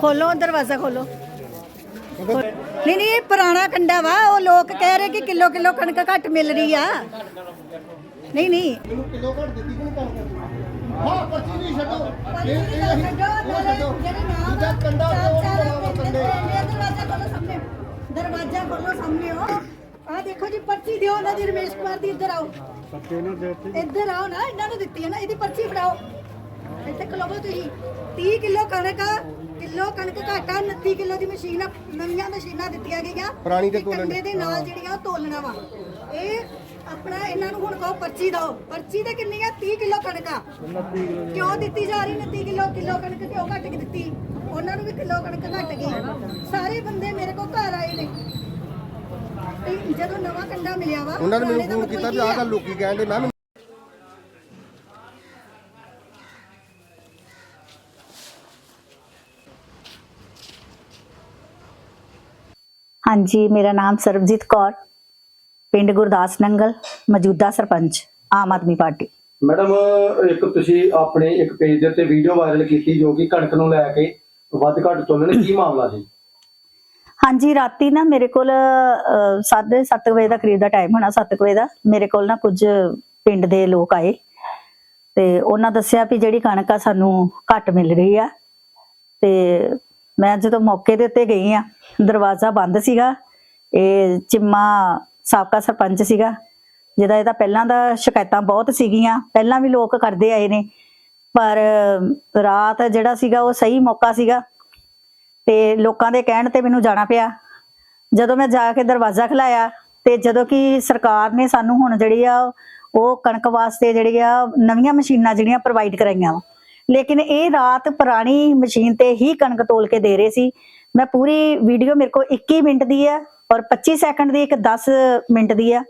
ਖੋਲੋ ਦਰਵਾਜ਼ਾ ਖੋਲੋ। ਨਹੀਂ ਨਹੀਂ ਇਹ ਪੁਰਾਣਾ ਕੰਡਾ ਵਾ ਉਹ ਲੋਕ ਕਹਿ ਰਹੇ ਕਿ ਕਿਲੋ ਕਿਲੋ ਕਣਕ ਘੱਟ ਮਿਲ ਰਹੀ ਆ। ਨਹੀਂ ਨਹੀਂ। ਇਹਨੂੰ ਕਿਲੋ ਘੱਟ ਦਿੱਤੀ ਕਿ ਨਹੀਂ ਕਣਕ ਹਾਂ ਪਰਚੀ ਨਹੀਂ ਛੱਡੋ। ਇਹ ਇਹ ਅਸੀਂ ਉਹ ਛੱਡੋ। ਦੂਜਾ ਕੰਡਾ ਉਹ ਕੋਲ ਕੰਡੇ। ਦਰਵਾਜ਼ਾ ਖੋਲੋ ਸਾਹਮਣੇ। ਦਰਵਾਜ਼ਾ ਖੋਲੋ ਸਾਹਮਣੇ ਹੋ ਆ ਦੇਖੋ ਜੀ ਪਰਚੀ ਦਿਓ ਉਹਨਾਂ ਦੀ ਰਮੇਸ਼ ਕੁਮਾਰ ਦੀ ਇੱਧਰ ਆਓ। ਇੱਧਰ ਆਓ ਨਾ ਇਹਨਾਂ ਨੂੰ ਦਿੱਤੀ ਹੈ ਨਾ ਇਹਦੀ ਪਰਚੀ ਫੜਾਓ। ਇੱਥੇ ਖਲੋਵੋ ਤੁਸੀਂ। 30 ਕਿਲੋ ਕਣਕ ਕਿਲੋ ਕਣਕ ਘਾਟਾ 29 ਕਿਲੋ ਦੀ ਮਸ਼ੀਨ ਨਵੀਆਂ ਮਸ਼ੀਨਾਂ ਦਿੱਤੀਆਂ ਗਈਆਂ। ਪੁਰਾਣੀ ਤੇ ਤੋਲਣ ਕੰਡੇ ਦੇ ਨਾਲ ਜਿਹੜੀਆਂ ਉਹ ਤੋਲਣਾ ਵਾ। ਇਹ ਆਪਣਾ ਇਹਨਾਂ ਨੂੰ ਹੁਣ ਕਹੋ ਪਰਚੀ ਦਿਓ। ਪਰਚੀ ਤੇ ਕਿੰਨੀ ਆ? 30 ਕਿਲੋ ਕਣਕ ਆ। ਕਿਉਂ ਦਿੱਤੀ ਜਾ ਰਹੀ 29 ਕਿਲੋ? ਕਿਲੋ ਕਣਕ ਕਿਉਂ ਘੱਟ ਕੇ ਦਿੱਤੀ? ਉਹਨਾਂ ਨੂੰ ਵੀ ਕਿਲੋ ਕਣਕ ਘੱਟ ਗਈ। ਸਾਰੇ ਬੰਦੇ ਮੇਰੇ ਕੋਲ ਘਰ ਆਏ ਨੇ। ਜਦੋਂ ਨਵਾਂ ਕੰਡਾ ਮਿਲਿਆ ਵਾ ਉਹਨਾਂ ਨੇ ਮੈਨੂੰ ਫੋਨ ਕੀਤਾ ਵੀ ਆਹ? ਗੱਲ ਲੋਕੀ ਕਹਿੰਦੇ ਮੈਂ ਕਿਹਾ ਹਾਂਜੀ ਮੇਰਾ ਨਾਮ ਸਰਬਜੀਤ ਕੌਰ ਪਿੰਡ ਗੁਰਦਾਸ ਨੰਗਲ ਮੌਜੂਦਾ ਸਰਪੰਚ ਆਮ ਆਦਮੀ ਪਾਰਟੀ ਮੈਡਮ ਇੱਕ ਤੁਸੀਂ ਆਪਣੇ ਇੱਕ ਪੇਜ ਦੇ ਉੱਤੇ ਵੀਡੀਓ ਵਾਇਰਲ ਕੀਤੀ ਜੋ ਕਿ ਕਣਕ ਨੂੰ ਲੈ ਕੇ ਵੱਧ ਘੱਟ ਤੋਲਣ ਕੀ ਮਾਮਲਾ ਸੀ ਹਾਂਜੀ, ਰਾਤੀ ਨਾ ਮੇਰੇ ਕੋਲ 7:30 ਵਜੇ ਦਾ ਕਰੀਬ ਦਾ ਟਾਈਮ ਹੋਣਾ 7 ਵਜੇ ਦਾ, ਮੇਰੇ ਕੋਲ ਨਾ ਕੁਝ ਪਿੰਡ ਦੇ ਲੋਕ ਆਏ ਤੇ ਉਹਨਾਂ ਦੱਸਿਆ ਵੀ ਜਿਹੜੀ ਕਣਕ ਆ ਸਾਨੂੰ ਘੱਟ ਮਿਲ ਰਹੀ ਆ ਤੇ ਮੈਂ ਜਦੋਂ ਮੌਕੇ ਦੇ ਉੱਤੇ ਗਈ ਆ, ਦਰਵਾਜ਼ਾ ਬੰਦ ਸੀਗਾ, ਇਹ ਚਿੰਮਾ ਸਾਬਕਾ ਸਰਪੰਚ ਸੀਗਾ, ਜਿਹਦਾ ਇਹਦਾ ਪਹਿਲਾਂ ਦਾ ਸ਼ਿਕਾਇਤਾਂ ਬਹੁਤ ਸੀਗੀਆਂ, ਪਹਿਲਾਂ ਵੀ ਲੋਕ ਕਰਦੇ ਆਏ ਨੇ, ਪਰ ਰਾਤ ਜਿਹੜਾ ਸੀਗਾ ਉਹ ਸਹੀ ਮੌਕਾ ਸੀਗਾ ਤੇ ਲੋਕਾਂ ਦੇ ਕਹਿਣ ਤੇ ਮੈਨੂੰ ਜਾਣਾ ਪਿਆ। ਜਦੋਂ ਮੈਂ ਜਾ ਕੇ ਦਰਵਾਜ਼ਾ ਖਲਾਇਆ ਤੇ ਜਦੋਂ ਕਿ ਸਰਕਾਰ ਨੇ ਸਾਨੂੰ ਹੁਣ ਜਿਹੜੀ ਆ, ਉਹ ਕਣਕ ਵਾਸਤੇ ਜਿਹੜੀ ਆ, ਨਵੀਆਂ ਮਸ਼ੀਨਾਂ ਜਿਹੜੀਆਂ ਪ੍ਰੋਵਾਈਡ ਕਰਾਈਆਂ ਵਾ। ਲੇਕਿਨ ਇਹ ਰਾਤ ਪੁਰਾਣੀ ਮਸ਼ੀਨ ਤੇ ਹੀ ਕਣਕ ਤੋਲ ਕੇ ਦੇ ਰਹੇ ਸੀ। ਮੈਂ ਪੂਰੀ ਵੀਡੀਓ ਮੇਰੇ ਕੋਲ 21 ਮਿੰਟ ਦੀ ਹੈ ਔਰ 25 ਸੈਕਿੰਡ ਦੀ ਇੱਕ 10 ਮਿੰਟ ਦੀ ਆ,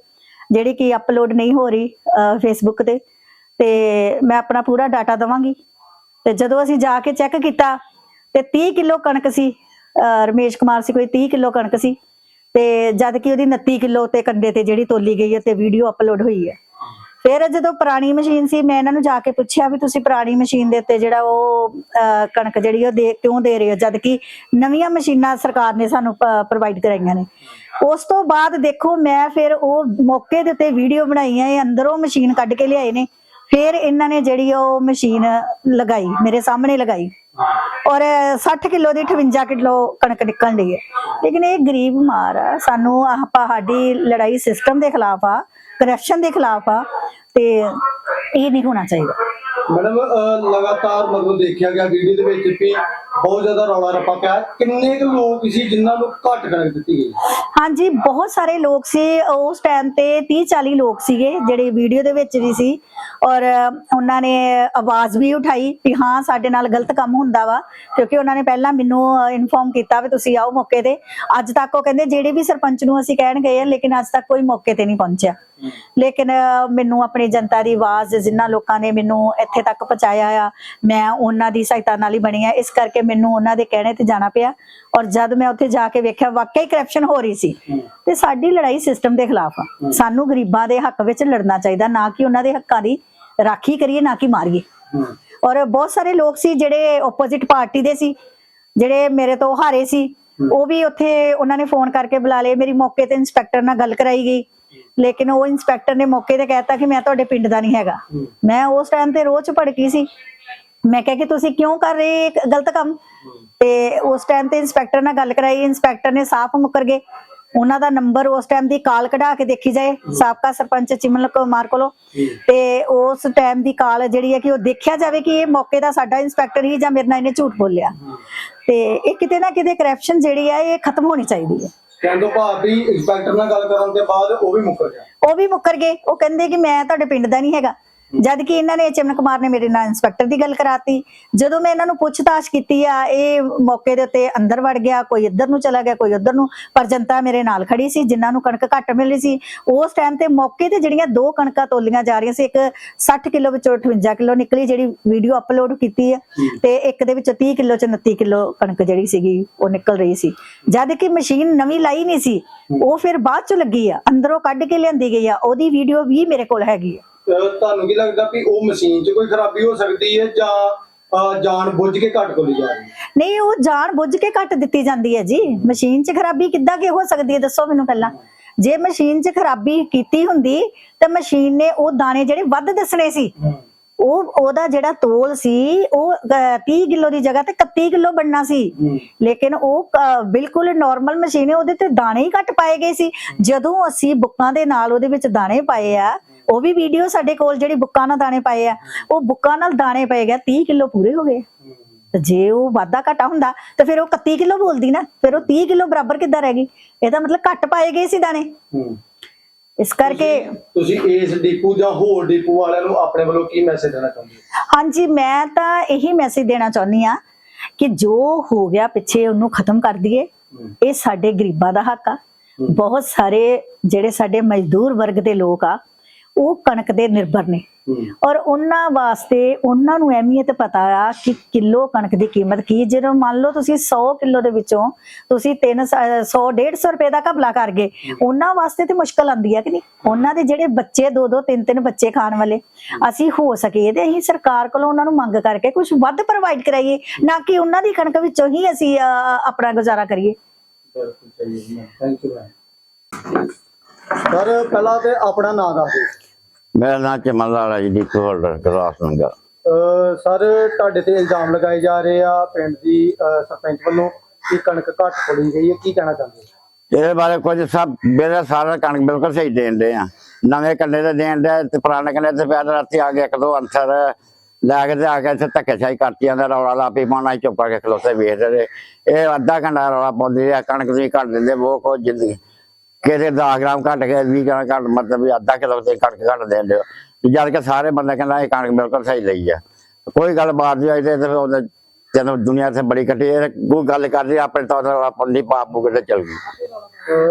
ਜਿਹੜੀ ਕਿ ਅਪਲੋਡ ਨਹੀਂ ਹੋ ਰਹੀ ਫੇਸਬੁੱਕ ਤੇ। ਤੇ ਮੈਂ ਆਪਣਾ ਪੂਰਾ ਡਾਟਾ ਦਵਾਂਗੀ। ਤੇ ਜਦੋਂ ਅਸੀਂ ਜਾ ਕੇ ਚੈੱਕ ਕੀਤਾ ਤੇ 30 ਕਿਲੋ ਕਣਕ ਸੀ ਰਮੇਸ਼ ਕੁਮਾਰ ਸੀ, ਕੋਈ 30 ਕਿਲੋ ਕਣਕ ਸੀ। ਤੇ ਜਦ ਕਿ ਉਹਦੀ 29 ਕਿਲੋ ਤੇ ਕੰਡੇ ਤੇ ਜਿਹੜੀ ਤੋਲੀ ਗਈ ਹੈ ਤੇ ਵੀਡੀਓ ਅਪਲੋਡ ਹੋਈ ਹੈ। ਫਿਰ ਜਦੋਂ ਪੁਰਾਣੀ ਮਸ਼ੀਨ ਸੀ, ਮੈਂ ਇਹਨਾਂ ਨੂੰ ਜਾ ਕੇ ਪੁੱਛਿਆ ਵੀ ਤੁਸੀਂ ਪੁਰਾਣੀ ਮਸ਼ੀਨ ਦੇ ਉੱਤੇ ਜਿਹੜਾ ਉਹ ਕਣਕ ਜਿਹੜੀ ਉਹ ਦੇ, ਕਿਉਂ ਦੇ ਰਹੇ ਹੋ? ਜਦ ਕਿ ਨਵੀਆਂ ਮਸ਼ੀਨਾਂ ਸਰਕਾਰ ਨੇ ਸਾਨੂੰ ਪ੍ਰੋਵਾਈਡ ਕਰਾਈਆਂ ਨੇ। ਉਸ ਤੋਂ ਬਾਅਦ ਦੇਖੋ, ਮੈਂ ਫਿਰ ਉਹ ਮੌਕੇ ਦੇ ਉੱਤੇ ਵੀਡੀਓ ਬਣਾਈਆਂ, ਇਹ ਅੰਦਰੋਂ ਮਸ਼ੀਨ ਕੱਢ ਕੇ ਲਿਆਏ ਨੇ। ਫਿਰ ਇਹਨਾਂ ਨੇ ਜਿਹੜੀ ਉਹ ਮਸ਼ੀਨ ਲਗਾਈ ਮੇਰੇ ਸਾਹਮਣੇ ਲਗਾਈ। ਔਰ 60 ਕਿਲੋ ਦੀ 58 ਕਿਲੋ ਕਣਕ ਨਿਕਲਣ ਲਈ ਹੈ। ਲੇਕਿਨ ਇਹ ਗਰੀਬ ਮਾਰ ਆ। ਸਾਨੂੰ ਆਹ ਸਾਡੀ ਲੜਾਈ ਸਿਸਟਮ ਦੇ ਖਿਲਾਫ ਆ ਕਰਪਸ਼ਨ ਦੇ ਖਿਲਾਫ ਆ ਤੇ ਇਹ ਨਹੀਂ ਹੋਣਾ ਚਾਹੀਦਾ। ਮੈਡਮ ਲਗਾਤਾਰ ਮਤਲਬ ਦੇਖਿਆ ਗਿਆ ਵੀਡੀਓ ਦੇ ਵਿੱਚ ਵੀ ਬਹੁਤ ਜ਼ਿਆਦਾ ਰੌਲਾ ਰੱਪਾ ਪਿਆ। ਕਿੰਨੇ ਕੁ ਲੋਕ ਸੀ ਜਿਨ੍ਹਾਂ ਨੂੰ ਘੱਟ ਕਣਕ ਦਿੱਤੀ ਗਈ? ਹਾਂਜੀ ਬਹੁਤ ਸਾਰੇ ਲੋਕ ਸੀ। ਉਸ ਟਾਈਮ ਤੇ 30 40 ਲੋਕ ਸੀਗੇ ਜਿਹੜੇ ਵੀਡੀਓ ਦੇ ਵਿੱਚ ਵੀ ਸੀ। ਔਰ ਉਹਨਾਂ ਨੇ ਆਵਾਜ਼ ਵੀ ਉਠਾਈ ਕਿ ਹਾਂ ਸਾਡੇ ਨਾਲ ਗਲਤ ਕੰਮ ਹੁੰਦਾ ਵਾ ਕਿਉਂਕਿ ਉਹਨਾਂ ਨੇ ਪਹਿਲਾਂ ਮੈਨੂੰ ਇਨਫੋਰਮ ਕੀਤਾ ਵੀ ਤੁਸੀਂ ਆਓ ਮੌਕੇ ਤੇ। ਅੱਜ ਤੱਕ ਉਹ ਕਹਿੰਦੇ ਜਿਹੜੇ ਵੀ ਸਰਪੰਚ ਨੂੰ ਅਸੀਂ ਕਹਿਣ ਗਏ ਆ ਲੇਕਿਨ ਅੱਜ ਤੱਕ ਕੋਈ ਮੌਕੇ ਤੇ ਨਹੀਂ ਪਹੁੰਚਿਆ। ਲੇਕਿਨ ਮੈਨੂੰ ਆਪਣੀ ਜਨਤਾ ਦੀ ਆਵਾਜ਼ ਜਿਨ੍ਹਾਂ ਲੋਕਾਂ ਨੇ ਮੈਨੂੰ ਇੱਥੇ ਤੱਕ ਪਹੁੰਚਾਇਆ ਆ ਮੈਂ ਉਹਨਾਂ ਦੀ ਸਹਾਇਤਾ ਨਾਲ ਹੀ ਬਣੀ ਆ। ਇਸ ਕਰਕੇ ਮੈਨੂੰ ਉਹਨਾਂ ਦੇ ਕਹਿਣੇ ਤੇ ਜਾਣਾ ਪਿਆ। ਔਰ ਜਦ ਮੈਂ ਉੱਥੇ ਜਾ ਕੇ ਵੇਖਿਆ ਵਾਕਈ ਕਰਪਸ਼ਨ ਹੋ ਰਹੀ ਸੀ। ਤੇ ਸਾਡੀ ਲੜਾਈ ਸਿਸਟਮ ਦੇ ਖਿਲਾਫ ਆ। ਸਾਨੂੰ ਗਰੀਬਾਂ ਦੇ ਹੱਕ ਵਿੱਚ ਲੜਨਾ ਚਾਹੀਦਾ ਨਾ ਕਿ ਉਹਨਾਂ ਦੇ ਹੱਕਾਂ ਦੀ। ਰਾਖੀ ਕਰੀਏ ਨਾ ਕਿ ਮਾਰੀਏ। ਔਰ ਬਹੁਤ ਸਾਰੇ ਲੋਕ ਸੀ ਜਿਹੜੇ ਆਪੋਜ਼ਿਟ ਪਾਰਟੀ ਦੇ ਸੀ ਜਿਹੜੇ ਮੇਰੇ ਤੋਂ ਹਾਰੇ ਸੀ। ਉਹ ਵੀ ਉੱਥੇ ਉਹਨਾਂ ਨੇ ਫੋਨ ਕਰਕੇ ਬੁਲਾ ਲਏ ਮੇਰੀ ਮੌਕੇ ਤੇ ਇੰਸਪੈਕਟਰ ਨਾਲ ਗੱਲ ਕਰਾਈ ਗਈ। ਲੇਕਿਨ ਉਹ ਇੰਸਪੈਕਟਰ ਨੇ ਮੌਕੇ ਤੇ ਕਹਿਤਾ ਕਿ ਮੈਂ ਤੁਹਾਡੇ ਪਿੰਡ ਦਾ ਨਹੀਂ ਹੈਗਾ। ਮੈਂ ਉਸ ਟਾਈਮ ਤੇ ਚ ਭੜਕੀ ਸੀ। ਮੈਂ ਕਿਹਾ ਕਿ ਤੁਸੀਂ ਕਿਉਂ ਕਰ ਰਹੇ ਗਲਤ ਕੰਮ? ਤੇ ਉਸ ਟਾਈਮ ਤੇ ਇੰਸਪੈਕਟਰ ਨਾਲ ਗੱਲ ਕਰਾਈ। ਇੰਸਪੈਕਟਰ ਨੇ ਸਾਫ਼ ਮੁੱਕਰ ਗਏ। ਉਹਨਾਂ ਦਾ ਨੰਬਰ ਉਸ ਟਾਈਮ ਦੀ ਕਾਲ ਕਢਾ ਕੇ ਦੇਖੀ ਜਾਏ ਸਾਬਕਾ ਸਰਪੰਚ ਚਿਮਨ ਕੁਮਾਰ ਕੋਲੋਂ। ਤੇ ਉਸ ਟਾਈਮ ਦੀ ਕਾਲ ਜਿਹੜੀ ਹੈ ਕਿ ਉਹ ਦੇਖਿਆ ਜਾਵੇ ਕਿ ਇਹ ਮੌਕੇ ਦਾ ਸਾਡਾ ਇੰਸਪੈਕਟਰ ਹੀ ਜਾਂ ਮੇਰੇ ਨਾਲ ਇਹਨੇ ਝੂਠ ਬੋਲਿਆ। ਤੇ ਇਹ ਕਿਤੇ ਨਾ ਕਿਤੇ ਕਰਪਸ਼ਨ ਜਿਹੜੀ ਹੈ ਇਹ ਖਤਮ ਹੋਣੀ ਚਾਹੀਦੀ ਹੈ। ਕਹਿੰਦੋ ਭਾਬੀ ਇੰਸਪੈਕਟਰ ਨਾਲ ਗੱਲ ਕਰਨ ਦੇ ਬਾਅਦ ਉਹ ਵੀ ਮੁੱਕਰ ਗਿਆ। ਉਹ ਵੀ ਮੁੱਕਰ ਗਏ। ਉਹ ਕਹਿੰਦੇ ਕਿ ਮੈਂ ਤੁਹਾਡੇ ਪਿੰਡ ਦਾ ਨਹੀਂ ਹੈਗਾ। ਜਦ ਕਿ ਇਹਨਾਂ ਨੇ ਚਿਮਨ ਕੁਮਾਰ ਨੇ ਮੇਰੇ ਨਾਲ ਇੰਸਪੈਕਟਰ ਦੀ ਗੱਲ ਕਰਾਤੀ। ਜਦੋਂ ਮੈਂ ਇਹਨਾਂ ਨੂੰ ਪੁੱਛਤਾਛ ਕੀਤੀ ਆ ਇਹ ਮੌਕੇ ਦੇ ਉੱਤੇ ਅੰਦਰ ਵੜ ਗਿਆ ਕੋਈ ਇੱਧਰ ਨੂੰ ਚਲਾ ਗਿਆ ਕੋਈ ਉੱਧਰ ਨੂੰ ਪਰ ਜਨਤਾ ਮੇਰੇ ਨਾਲ ਖੜੀ ਸੀ ਜਿਨ੍ਹਾਂ ਨੂੰ ਕਣਕ ਘੱਟ ਮਿਲ ਸੀ। ਉਸ ਟਾਈਮ ਤੇ ਮੌਕੇ ਤੇ ਜਿਹੜੀਆਂ ਦੋ ਕਣਕਾਂ ਤੋਲੀਆਂ ਜਾ ਰਹੀਆਂ ਸੀ ਇੱਕ 60 ਕਿਲੋ ਵਿੱਚੋਂ 58 ਕਿਲੋ ਨਿਕਲੀ ਜਿਹੜੀ ਵੀਡੀਓ ਅਪਲੋਡ ਕੀਤੀ ਹੈ। ਤੇ ਇੱਕ ਦੇ ਵਿੱਚੋਂ 30 ਕਿਲੋ ਚ 29 ਕਿਲੋ ਕਣਕ ਜਿਹੜੀ ਸੀਗੀ ਉਹ ਨਿਕਲ ਰਹੀ ਸੀ। ਜਦ ਕਿ ਮਸ਼ੀਨ ਨਵੀਂ ਲਾਈ ਨਹੀਂ ਸੀ ਉਹ ਫਿਰ ਬਾਅਦ ਚ ਲੱਗੀ ਆ ਅੰਦਰੋਂ ਕੱਢ ਕੇ ਲਿਆਂਦੀ ਗਈ ਆ ਉਹਦੀ ਵੀਡੀਓ ਵੀ ਮੇਰੇ ਕੋਲ ਹੈਗੀ ਆ। ਤੁਹਾਨੂੰ ਕੀ ਲੱਗਦਾ ਵੀ ਉਹ ਮਸ਼ੀਨ 'ਚ ਕੋਈ ਖਰਾਬੀ ਹੋ ਸਕਦੀ ਹੈ ਜਾਂ ਜਾਣ ਬੁੱਝ ਕੇ ਘੱਟ ਤੋਲੀ ਜਾ ਰਹੀ ਹੈ? ਨਹੀਂ ਉਹ ਜਾਣ ਬੁੱਝ ਕੇ ਕੱਟ ਦਿੱਤੀ ਜਾਂਦੀ ਹੈ ਜੀ। ਮਸ਼ੀਨ 'ਚ ਖਰਾਬੀ ਕਿੱਦਾਂ ਕਿ ਹੋ ਸਕਦੀ ਹੈ? ਦੱਸੋ ਮੈਨੂੰ ਪਹਿਲਾਂ। ਜੇ ਮਸ਼ੀਨ 'ਚ ਖਰਾਬੀ ਕੀਤੀ ਹੁੰਦੀ ਤੇ ਮਸ਼ੀਨ ਨੇ ਉਹ ਦਾਣੇ ਜਿਹੜੇ ਵੱਧ ਦੱਸਣੇ ਸੀ ਉਹ ਉਹਦਾ ਜਿਹੜਾ ਤੋਲ ਸੀ ਉਹ ਅਹ, 30 ਕਿਲੋ ਦੀ ਜਗ੍ਹਾ ਤੇ 31 ਕਿਲੋ ਬਣਨਾ ਸੀ। ਲੇਕਿਨ ਉਹ ਬਿਲਕੁਲ ਨਾਰਮਲ ਮਸ਼ੀਨ ਹੈ ਉਹਦੇ ਤੇ ਦਾਣੇ ਹੀ ਘੱਟ ਪਾਏ ਗਏ ਸੀ। ਜਦੋਂ ਅਸੀਂ ਬੁੱਕਾਂ ਦੇ ਨਾਲ ਉਹਦੇ ਵਿੱਚ ਦਾਣੇ ਪਾਏ ਆ ਉਹ ਵੀ ਵੀਡੀਓ ਸਾਡੇ ਕੋਲ ਜਿਹੜੀ ਬੁੱਕਾਂ ਨਾਲ ਦਾਣੇ ਪਾਏ ਆ ਉਹ ਬੁੱਕਾਂ ਨਾਲ ਦਾਣੇ ਪਏ ਗਿਆ 30 ਕਿਲੋ ਪੂਰੇ ਹੋ ਗਏ। ਤੇ ਜੇ ਉਹ ਵਾਧਾ ਘਟਾ ਹੁੰਦਾ ਤਾਂ ਫਿਰ ਉਹ 31 ਕਿਲੋ ਬੋਲਦੀ ਨਾ ਫਿਰ ਉਹ 30 ਕਿਲੋ ਬਰਾਬਰ ਕਿੱਦਾਂ ਰਹਿ ਗਈ? ਇਹਦਾ ਮਤਲਬ ਘੱਟ ਪਾਏ ਗਏ ਸੀ ਦਾਣੇ। ਇਸ ਕਰਕੇ ਤੁਸੀਂ ਇਸ ਡੀਪੂ ਜਾਂ ਹੋਰ ਡੀਪੂ ਵਾਲਿਆਂ ਨੂੰ ਆਪਣੇ ਵੱਲੋਂ ਕੀ ਮੈਸੇਜ ਦੇਣਾ ਚਾਹੁੰਦੇ ਹੋ? ਹਾਂਜੀ ਮੈਂ ਤਾਂ ਇਹੀ ਮੈਸੇਜ ਦੇਣਾ ਚਾਹੁੰਦੀ ਆ ਕਿ ਜੋ ਹੋ ਗਿਆ ਪਿੱਛੇ ਉਹਨੂੰ ਖਤਮ ਕਰ ਦਈਏ। ਇਹ ਸਾਡੇ ਗਰੀਬਾਂ ਦਾ ਹੱਕ ਆ। ਬਹੁਤ ਸਾਰੇ ਜਿਹੜੇ ਸਾਡੇ ਮਜ਼ਦੂਰ ਵਰਗ ਦੇ ਲੋਕ ਆ ਉਹ ਕਣਕ ਦੇ ਨਿਰਭਰ ਨੇ। ਔਰ ਉਹਨਾਂ ਵਾਸਤੇ ਉਹਨਾਂ ਨੂੰ ਅਹਿਮੀਅਤ ਪਤਾ ਆ ਕਿ ਕਿਲੋ ਕਣਕ ਦੀ ਕੀਮਤ ਕੀ। ਜਦੋਂ ਮੰਨ ਲਓ ਤੁਸੀਂ 100 ਕਿਲੋ ਦੇ ਵਿੱਚੋਂ ਤੁਸੀਂ 3 100 150 ਰੁਪਏ ਦਾ ਘਪਲਾ ਕਰ ਗਏ ਉਹਨਾਂ ਵਾਸਤੇ ਤੇ ਮੁਸ਼ਕਲ ਆਂਦੀ ਹੈ ਕਿ ਨਹੀਂ? ਉਹਨਾਂ ਦੇ ਜਿਹੜੇ ਬੱਚੇ ਦੋ ਦੋ ਤਿੰਨ ਤਿੰਨ ਬੱਚੇ ਖਾਣ ਵਾਲੇ ਅਸੀਂ ਹੋ ਸਕੇ ਤੇ ਅਸੀਂ ਸਰਕਾਰ ਕੋਲੋਂ ਉਹਨਾਂ ਨੂੰ ਮੰਗ ਕਰਕੇ ਕੁਝ ਵੱਧ ਪ੍ਰੋਵਾਈਡ ਕਰਾਈਏ ਨਾ ਕਿ ਉਹਨਾਂ ਦੀ ਕਣਕ ਵਿੱਚੋਂ ਹੀ ਅਸੀਂ ਆਪਣਾ ਗੁਜ਼ਾਰਾ ਕਰੀਏ। ਬਿਲਕੁਲ ਸਹੀ ਹੈ ਥੈਂਕ ਯੂ ਸਰ ਪਹਿਲਾਂ ਤੇ ਆਪਣਾ ਨਾਮ ਦੱਸ ਦਿਓ। ਮੇਰਾ ਨਾਮ ਚਮਨ ਲਾਲਾ ਜੀ ਦੀ ਹੋਲਡਰ ਗਲਾਸ ਅਹ ਸਰ ਤੁਹਾਡੇ ਤੇ ਇਲਜ਼ਾਮ ਲਗਾਏ ਜਾ ਰਹੇ ਆ ਪਿੰਡ ਦੀ ਅਹ ਸਰਪੰਚ ਵੱਲੋਂ ਕਿ ਕਣਕ ਘੱਟ ਪੜੀ ਗਈ ਹੈ ਕੀ ਕਹਿਣਾ ਚਾਹੁੰਦੇ ਹੋ? ਇਹਦੇ ਬਾਰੇ ਕੁਝ ਸਭ ਮੇਰੇ ਸਾਰਾ ਕਣਕ ਬਿਲਕੁਲ ਸਹੀ ਦੇਣ ਦੇ ਆ। ਨਵੇਂ ਕੰਡੇ ਤੇ ਦੇਣ ਦੇ ਤੇ ਪੁਰਾਣੇ ਕੰਡੇ ਤੇ ਪਿਆ ਰਾਤੀ ਆ ਕੇ ਇੱਕ ਦੋ ਅੰਸਰ ਲੈ ਕੇ ਤੇ ਆ ਕੇ ਇੱਥੇ ਧੱਕੇਸ਼ਾਹੀ ਕਰਤੀ ਜਾਂਦਾ ਰੌਲਾ ਲਾ ਪਈ ਪਾਉਣਾ ਚੁੱਪ ਕਰਕੇ ਖਲੋਤੇ ਵੇਖਦੇ ਰਹੇ। ਇਹ ਅੱਧਾ ਘੰਟਾ ਰੌਲਾ ਪਾਉਂਦੇ ਆ ਕਣਕ ਤੁਸੀਂ ਘੱਟ ਦਿੰਦੇ ਉਹ ਕੋ ਜ਼ਿੰਦਗੀ। ਕਿਤੇ 10 ਗ੍ਰਾਮ ਘੱਟ ਕੇ 20 ਗ੍ਰਾਮ ਘੱਟ ਮਤਲਬ ਵੀ ਅੱਧਾ ਕਿਲੋ ਤੇ ਕਣਕ ਘੱਟ ਦੇ ਤੇ ਜਦ ਕਿ ਸਾਰੇ ਬੰਦੇ ਕਹਿੰਦਾ ਇਹ ਕਣਕ ਬਿਲਕੁਲ ਸਹੀ ਲਈ ਆ। ਕੋਈ ਗੱਲ ਬਾਤ ਨਹੀਂ ਆਈ ਤੇ ਤੇ ਉਹਨੇ ਜਦੋਂ ਦੁਨੀਆ ਤੇ ਬੜੀ ਕੱਟੀ ਕੋਈ ਗੱਲ ਕਰਦੀ ਆਪਣੇ ਤੌਰ ਤੇ ਪਾਉਂਦੀ ਪਾਪ ਪੁਕੇ ਤੇ ਚਲ ਗਈ।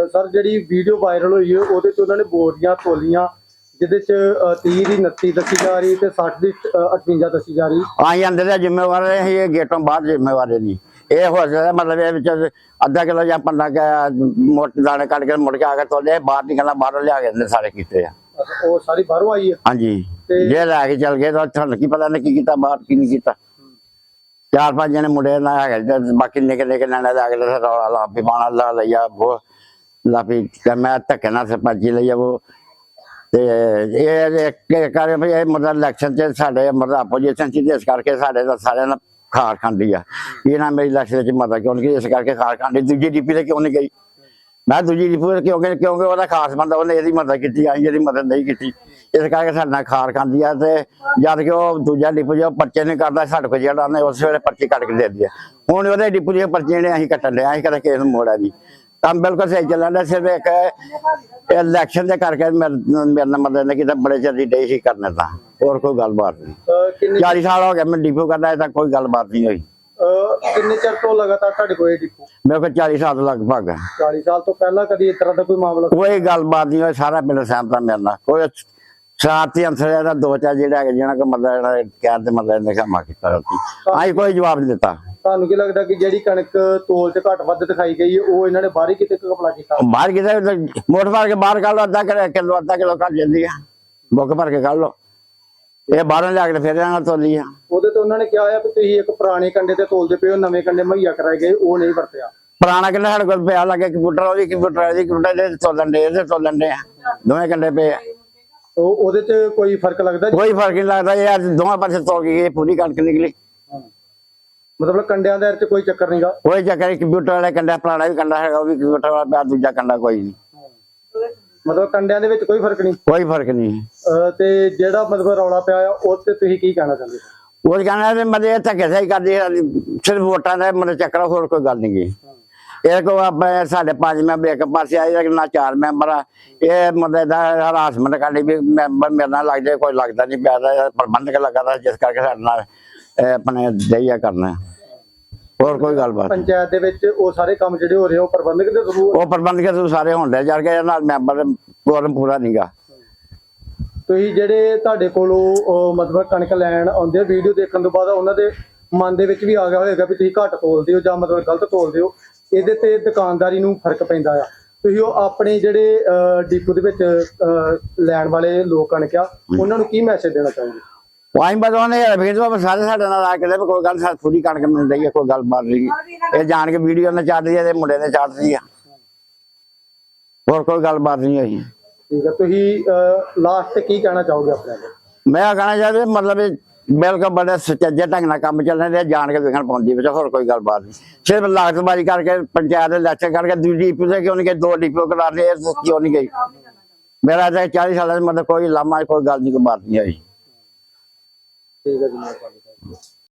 ਸਰ ਜਿਹੜੀ ਵੀਡੀਓ ਵਾਇਰਲ ਹੋਈ ਹੈ ਉਹਦੇ ਚ ਉਹਨਾਂ ਨੇ ਬੋਰੀਆਂ ਤੋਲੀਆਂ ਜਿਹਦੇ ਚ ਅਹ 30 ਦੀ 29 ਦੱਸੀ ਜਾ ਰਹੀ ਤੇ 60 ਦੀ ਅਹ 58 ਦੱਸੀ ਜਾ ਰਹੀ। ਆਈ ਅੰਦਰ ਦੇ ਜ਼ਿੰਮੇਵਾਰ ਹੈ ਇਹ ਗੇਟੋਂ ਬਾਹਰ ਜ਼ਿੰਮੇਵਾਰ ਨਹੀਂ ਇਹ ਹੋ ਸਕਦਾ ਮਤਲਬ ਇਹ ਵਿੱਚ ਅੱਧਾ ਕਿਲੋ ਜਾਂ ਪੰਨਾ ਕਿ ਮੋਟੇ ਦਾਣੇ ਕੱਢ ਕੇ ਮੁੜ ਕੇ ਆ ਕੇ ਤੋਲੇ ਬਾਹਰ ਨਿਕਲਣਾ ਬਾਹਰੋਂ ਲਿਆ ਕੇ ਸਾਰੇ ਕੀਤੇ ਆ। ਉਹ ਸਾਰੀ ਬਾਹਰੋਂ ਆਈ ਹੈ ਹਾਂਜੀ। ਤੇ- ਜੇ ਲੈ ਕੇ ਚੱਲ ਗਏ ਤਾਂ ਤੁਹਾਨੂੰ ਕੀ ਪਤਾ ਨੇ ਕੀ ਕੀਤਾ ਬਾਹਰ ਕੀ ਨਹੀਂ ਕੀਤਾ। ਚਾਰ ਪੰਜ ਜਣੇ ਮੁੰਡੇ ਨਾ ਹੈਗੇ ਤੇ ਬਾਕੀ ਨਿੱਕੇ ਨਿੱਕੇ ਨਾਨੇ ਲਾ ਕੇ ਤੇ ਰੌਲਾ ਲਾ ਵੀ ਪਾਣਾ ਲਾ ਲਿਆ ਉਹ ਲਾ ਵੀ ਮੈਂ ਧੱਕੇ ਨਾਲ ਸਰਪੰਚੀ ਲਈ ਉਹ ਤੇ ਇਹ ਇੱਕ ਕਰੇ ਵੀ ਇਹ ਮਤਲਬ ਇਲੈਕਸ਼ਨ ਚ ਸਾਡੇ ਮਤਲਬ ਆਪੋਜੀਸ਼ਨ ਸੀ ਤੇ ਇਸ ਕਰਕੇ ਸਾਡੇ ਦਾ ਸਾਰਿਆਂ ਨਾਲ ਖਾਰ ਖਾਂਦੀ ਆ। ਇਹ ਨਾ ਮੇਰੀ ਇਲੈਕਸ਼ਨ ਵਿੱਚ ਮਤਲਬ ਕਿਉਂ ਨਹੀਂ ਇਸ ਕਰਕੇ ਖਾਰ ਖਾਂਦੀ ਦੂਜੀ ਡੀਪੀ ਤੇ ਕਿਉਂ ਨਹੀਂ ਗਈ? ਮੈਂ ਦੂਜੀ ਡੀਪੀ ਤੇ ਕਿਉਂ ਗਈ? ਕਿਉਂਕਿ ਉਹਦਾ ਖਾਸ ਬੰਦਾ ਉਹਨੇ ਇਹਦੀ ਮਦਦ ਕੀਤੀ, ਆਈ ਇਹਦੀ ਮਦਦ ਨਹੀਂ ਕੀਤੀ। ਇਸ ਕਰਕੇ ਸਾਡੇ ਨਾਲ ਖਾਰ ਖਾਂਦੀ ਆ ਤੇ ਜਦ ਕਿ ਉਹ ਦੂਜਾ ਡਿਪੂ ਜੋ ਪਰਚੇ ਨਹੀਂ ਕਰਦਾ, ਸਾਡੇ ਕੋਲ ਜਿਹੜਾ ਉਹਨੇ ਉਸ ਵੇਲੇ ਪਰਚੀ ਕੱਟ ਕੇ ਦੇ ਦਿੰਦੀ ਆ। ਹੁਣ ਉਹਦੇ ਡਿਪੂ ਦੀਆਂ ਪਰਚੀਆਂ ਨੇ ਅਸੀਂ ਕੱਟਣ ਲਿਆ ਅਸੀਂ ਕਦੇ ਕੇਸ ਮੋੜਿਆ ਨਹੀਂ। ਕੰਮ ਬਿਲਕੁਲ ਸਹੀ ਚੱਲਣ ਡਿਆ, ਸਿਰਫ ਇੱਕ ਇਲੈਕਸ਼ਨ ਦੇ ਕਰਕੇ ਮੇਰੇ ਮੇਰੇ ਨਾਲ ਮਦਦ ਨਹੀਂ ਕੀਤਾ, ਬੜੇ ਚਿਰ ਦੀ ਡੇ ਸੀ ਕਰਨੇ ਤਾਂ। ਹੋਰ ਕੋਈ ਗੱਲਬਾਤ ਨਹੀਂ। ਅਹ ਕਿੰਨੇ 40 ਸਾਲ ਹੋ ਗਏ ਮੈਂ ਡਿਪੂ ਕਰਦਾ ਤੱਕ ਕੋਈ ਗੱਲਬਾਤ ਨਹੀਂ ਹੋਈ। ਅਹ ਕਿੰਨੇ ਚਿਰ ਤੋਂ ਲਗਾਤਾਰ ਤੁਹਾਡੇ ਕੋਲ ਇਹ ਡਿਪੂ ਮੇਰੇ ਕੋਲ 40 ਸਾਲ ਲਗਭਗ। 40 ਸਾਲ ਤੋਂ ਪਹਿਲਾਂ ਕਦੀ ਇਸ ਤਰ੍ਹਾਂ ਦਾ ਕੋਈ ਮਾਮਲਾ ਕੋਈ ਗੱਲਬਾਤ ਨਹੀਂ ਹੋਈ ਸਾਰਾ ਪਿੰਡ ਸਹਿਮਤਾ ਮੇਰੇ ਨਾਲ। ਕੋਈ ਸ਼ਰਾਰਤੀ ਅੰਸਰ ਇਹਦਾ ਦੋ ਚਾਰ ਜਿਹੜੇ ਹੈਗੇ ਜਿਹਨਾਂ ਕੋ ਮਤਲਬ ਜਿਹੜਾ ਕਹਿਣ ਤੇ ਮਤਲਬ ਇਹਨੇ ਕੰਮ ਕੀਤਾ ਰਾਤੀ। ਆਈ ਕੋਈ ਜਵਾਬ ਨਹੀਂ ਦਿੱਤਾ। ਤੁਹਾਨੂੰ ਕੀ ਲੱਗਦਾ ਕਿ ਜਿਹੜੀ ਕਣਕ ਤੋਲ ਚ ਘੱਟ ਵੱਧ ਦਿਖਾਈ ਗਈ ਹੈ ਉਹ ਇਹਨਾਂ ਨੇ ਬਾਹਰ ਹੀ ਕਿਤੇ ਘਪਲਾ ਕੀਤਾ? ਬਾਹਰ ਕਿਤੇ ਮੋਟਰ ਮਾਰ ਕੇ ਬਾਹਰ ਕੱਢ ਲਓ ਅੱਧਾ ਕਿਲੋ ਕਿਲੋ ਅੱਧਾ ਕਿਲੋ ਕੱਢ ਜਾਂਦੀ ਆ। ਬੁੱਕ ਭਰ ਕੇ ਕੱਢ ਲਓ। ਇਹ ਬਾਹਰੋਂ ਲਿਆ ਕੇ ਫਿਰ ਇਹਨਾਂ ਤੋਲੀ ਆ। ਉਹਦੇ ਤੇ ਉਹਨਾਂ ਨੇ ਕਿਹਾ ਆ ਕਿ ਤੁਸੀਂ ਇੱਕ ਪੁਰਾਣੇ ਕੰਡੇ ਤੇ ਤੋਲਦੇ ਪਏ ਹੋ ਨਵੇਂ ਕੰਡੇ ਮੁਹੱਈਆ ਕਰਾਏ ਗਏ ਉਹ ਨਹੀਂ ਵਰਤਿਆ। ਪੁਰਾਣਾ ਕਿੰਨਾ ਸਾਡੇ ਕੋਲ ਪਿਆ ਲੱਗੇ ਕੰਪਿਊਟਰ ਉਹਦੀ ਕੰਪਿਊਟਰ ਉਹਦੀ ਕੰਪਿਊਟਰ ਦੇ ਤੋਲਣ ਦੇ ਇਹਦੇ ਤੋਲਣ ਦੇ ਦੋਵੇਂ ਕੰਡੇ ਪਏ ਆ। ਉਹ ਉਹਦੇ ਚ ਕੋਈ ਫ਼ਰਕ ਲੱਗਦਾ? ਕੋਈ ਫ਼ਰਕ ਨਹੀਂ ਲੱਗਦਾ ਇਹ ਅੱਜ ਦੋਵਾਂ ਪਾਸੇ ਤੋਲ ਗਈ ਇਹ ਪੂਰੀ ਕਣਕ ਨਿਕਲੀ। ਮਤਲਬ ਕੰਡਿਆਂ ਦੇ ਚ ਕੋਈ ਚੱਕਰ ਨਹੀਂਗਾ ਕੋਈ ਚੱਕਰ ਕੰਪਿਊਟਰ ਵਾਲੇ ਕੰਡਾ ਪੁਰਾਣਾ ਵੀ ਕੰਡਾ ਹੈਗਾ ਉਹ ਵੀ ਕੰਪਿਊਟਰ ਵਾਲਾ ਪਿਆ ਦੂਜਾ ਕੰਡਾ ਕੋਈ ਨਹੀਂ ਮਤਲਬ ਕੰਡਿਆਂ ਦੇ ਵਿੱਚ ਕੋਈ ਫ਼ਰਕ ਨਹੀਂ? ਕੋਈ ਫ਼ਰਕ ਨਹੀਂ। ਅਹ ਤੇ ਜਿਹੜਾ ਮਤਲਬ ਰੌਲਾ ਪਿਆ ਆ ਉਹ ਤੇ ਤੁਸੀਂ ਕੀ ਕਹਿਣਾ ਚਾਹੁੰਦੇ ਹੋ? ਉਹ ਕਹਿੰਦਾ ਤੇ ਮਦੇ ਧੱਕੇ ਸਹੀ ਕਰਦੀ ਹੈ, ਸਿਰਫ ਵੋਟਾਂ ਦਾ ਮਨ ਚੱਕਰ ਆ, ਹੋਰ ਕੋਈ ਗੱਲ ਨਹੀਂ ਗਈ ਇਹ ਕੋ ਆਪਣੇ ਸਾਡੇ ਪੰਜ ਮੈਂਬਰ ਇੱਕ ਪਾਸੇ ਆਏ ਨਾ ਚਾਰ ਮੈਂਬਰ ਆ। ਇਹ ਮਦੇ ਦਾ ਹਰਾਸਮੈਂਟ ਕਰਨੀ ਵੀ ਮੈਂਬਰ ਮੇਰੇ ਨਾਲ ਲੱਗ ਜਾਏ ਕੋਈ ਲੱਗਦਾ ਨਹੀਂ ਪਿਆ ਦਾ ਪ੍ਰਬੰਧਕ ਲਗਾਦਾ ਜਿਸ ਕਰਕੇ ਸਾਡੇ ਨਾਲ ਇਹ ਆਪਣੇ ਦਈਆ ਕਰਨਾ। ਹੋਰ ਕੋਈ ਗੱਲਬਾਤ ਨਹੀਂ। ਪੰਚਾਇਤ ਦੇ ਵਿੱਚ ਉਹ ਸਾਰੇ ਕੰਮ ਜਿਹੜੇ ਹੋ ਰਹੇ ਆ, ਉਹ ਪ੍ਰਬੰਧਕ ਦੇ ਥਰੂ ਉਹ ਪ੍ਰਬੰਧਕ ਤੋਂ ਸਾਰੇ ਹੁੰਦੇ ਜਦ ਕਿ ਨਾਲ ਮੈਂਬਰ ਕੋਰਮ ਪੂਰਾ ਨਹੀਂਗਾ। ਤੁਸੀਂ ਜਿਹੜੇ ਤੁਹਾਡੇ ਕੋਲੋਂ ਉਹ ਮਤਲਬ ਕਣਕ ਲੈਣ ਆਉਂਦੇ ਵੀਡੀਓ ਦੇਖਣ ਤੋਂ ਬਾਅਦ ਉਹਨਾਂ ਦੇ ਮਨ ਦੇ ਵਿੱਚ ਵੀ ਆ ਗਿਆ ਹੋਵੇਗਾ ਵੀ ਤੁਸੀਂ ਘੱਟ ਤੋਲਦੇ ਹੋ ਜਾਂ ਮਤਲਬ ਗਲਤ ਤੋਲਦੇ ਹੋ ਇਹਦੇ ਤੇ ਦੁਕਾਨਦਾਰੀ ਨੂੰ ਫ਼ਰਕ ਪੈਂਦਾ ਆ। ਤੁਸੀਂ ਉਹ ਆਪਣੇ ਜਿਹੜੇ ਅਹ, ਡਿਪੂ ਦੇ ਵਿੱਚ ਅਹ, ਲੈਣ ਵਾਲੇ ਲੋਕ ਕਣਕ ਆ ਉਹਨਾਂ ਨੂੰ ਕੀ ਮੈਸੇਜ ਦੇਣਾ ਚਾਹੋਗੇ? ਵਾਈ ਬਦੋਨੇ ਫਿਰ ਤੋਂ ਸਾਰੇ ਸਾਡੇ ਨਾਲ ਆ ਕੇ ਤੇ ਕੋਈ ਗੱਲ ਸਾਡੀ ਪੂਰੀ ਕਣਕ ਮਿਲ ਰਹੀ ਹੈ ਕੋਈ ਗੱਲ ਬਾਤ ਨਹੀਂ ਇਹ ਜਾਣ ਕੇ ਵੀਡੀਓ ਨੇ ਚੱਲ ਰਹੀ ਹੈ ਤੇ ਮੁੰਡੇ ਨੇ ਰਹੀ ਆ। ਹੋਰ ਕੋਈ ਗੱਲ ਬਾਤ ਨਹੀਂ ਹੋਈ। ਠੀਕ ਹੈ ਤੁਸੀਂ ਲਾਸਟ ਤੇ ਕੀ ਕਹਿਣਾ ਚਾਹੋਗੇ ਆਪਣੇ ਮੈਂ ਕਹਣਾ ਚਾਹਦੇ ਮਤਲਬ ਬਿਲਕੁਲ ਬੜੇ ਸੁਚੱਜੇ ਢੰਗ ਨਾਲ ਕੰਮ ਚੱਲਣ ਦੇ ਜਾਣ ਕੇ ਵੇਖਣ ਪਾਉਂਦੀ ਵਿੱਚ ਹੋਰ ਕੋਈ ਗੱਲ ਬਾਤ ਨਹੀਂ ਸਿਰਫ ਲਾਗਤਬਾਜ਼ੀ ਕਰਕੇ ਪੰਚਾਇਤ ਦੇ ਇਲੈਕਸ਼ਨ ਕਰਕੇ ਦੂਜੀ ਡੀਪੂ ਤੇ ਕਿਉਂ ਨਹੀਂ ਗਈ ਦੋ ਡੀਪੂ ਕਰਾ ਇਹ ਕਿਉਂ ਨਹੀਂ ਗਈ ਮੇਰਾ ਤਾਂ 40 ਸਾਲਾਂ ਦਾ ਮਤਲਬ ਕੋਈ ਲਾਮਾ ਕੋਈ ਗੱਲ ਨਹੀਂ ਕੋਈ ਬਾਤ ਨਹੀਂ ਹੋਈ। ਠੀਕ ਹੈ ਜੀ ਮਿਹਰਬਾਨੀ